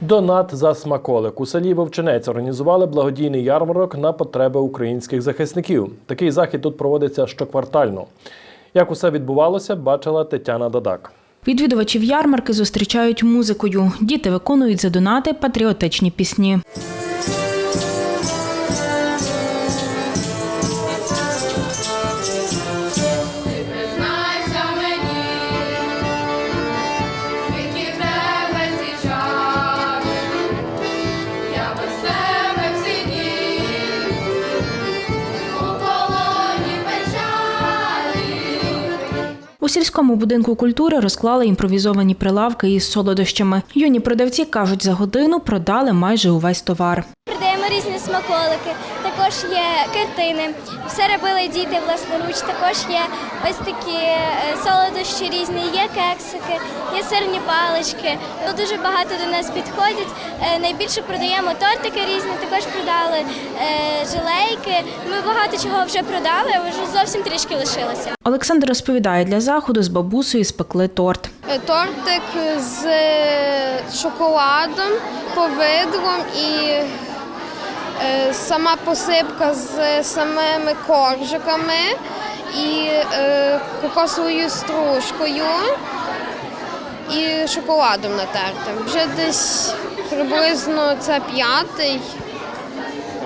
Донат за смаколик у селі Вовчинець організували благодійний ярмарок на потреби українських захисників. Такий захід тут проводиться щоквартально. Як усе відбувалося, бачила Тетяна Дадак. Відвідувачів ярмарки зустрічають музикою. Діти виконують за донати патріотичні пісні. У сільському будинку культури розклали імпровізовані прилавки із солодощами. Юні продавці кажуть, за годину продали майже увесь товар. Продаємо різні смаколики, також є картини. Все робили діти власноруч. Також є ось такі е, солодощі різні, є кексики, є сирні палички. Ну, дуже багато до нас підходять. Е, Найбільше продаємо тортики різні, також продали е, жилейки. Ми багато чого вже продали, а вже зовсім трішки лишилося. Олександр розповідає, для заходу з бабусею спекли торт. Тортик з шоколадом, повидлом і сама посипка з самими коржиками і е, кокосовою стружкою і шоколадом натертим. Вже десь приблизно це п'ятий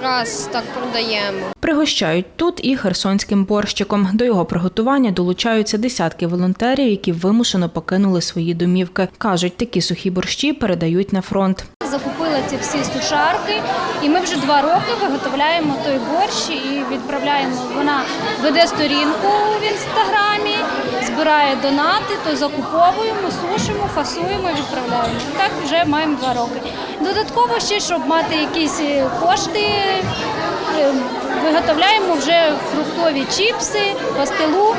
раз так продаємо. Пригощають тут і херсонським борщиком. До його приготування долучаються десятки волонтерів, які вимушено покинули свої домівки. кажуть, такі сухі борщі передають на фронт. Ці всі сушарки, і ми вже два роки виготовляємо той борщ і відправляємо. Вона веде сторінку в інстаграмі, збирає донати, то закуповуємо, сушимо, фасуємо і відправляємо. Так вже маємо два роки. Додатково ще, щоб мати якісь е, кошти, е, виготовляємо вже фруктові чіпси, пастилу.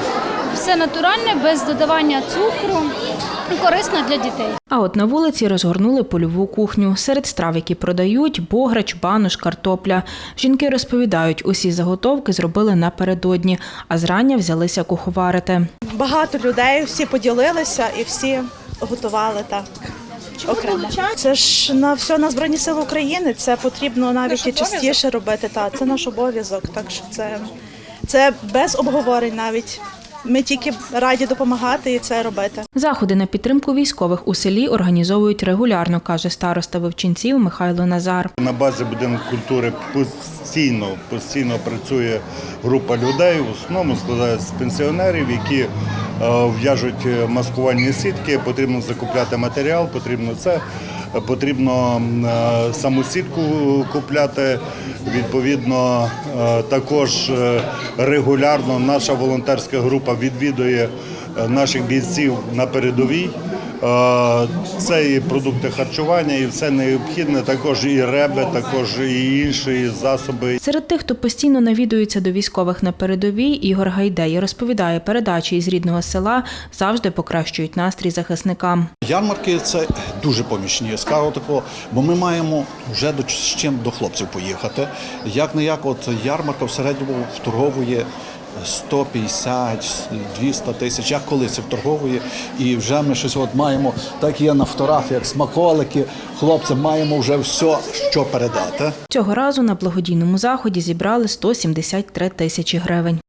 Все натуральне, без додавання цукру, корисно для дітей. А от на вулиці розгорнули польову кухню. Серед страв, які продають, бограч, банош, картопля. Жінки розповідають, усі заготовки зробили напередодні, а зрання взялися куховарити. багато людей, всі поділилися і всі готували так. Окремо. Це ж на все на Збройні Сили України. Це потрібно навіть і частіше робити. Та це наш обов'язок. Так що це, це без обговорень навіть. Ми тільки раді допомагати і це робити. Заходи на підтримку військових у селі організовують регулярно, каже староста вивченців Михайло Назар. На базі будинку культури постійно, постійно працює група людей, в основному складається з пенсіонерів, які е, в'яжуть маскувальні сітки, потрібно закупляти матеріал, потрібно це. Потрібно е, саму сітку купляти. Відповідно, е, також е, регулярно наша волонтерська група відвідує наших бійців на передовій. Е, Це і продукти харчування, і все необхідне, також і реби, також і інші засоби. Серед тих, хто постійно навідується до військових на передовій, Ігор Гайдей розповідає, передачі із рідного села завжди покращують настрій захисникам. Ярмарки це дуже помічні, скажу такого, бо ми маємо вже до з чим до хлопців поїхати. Як не як, от ярмарка в середньому вторговує 150, 200 тисяч, як колись в торгової, і вже ми щось от маємо, так є на фотографіях, смаколики. хлопці, маємо вже все, що передати. Цього разу на благодійному заході зібрали 173 тисячі гривень.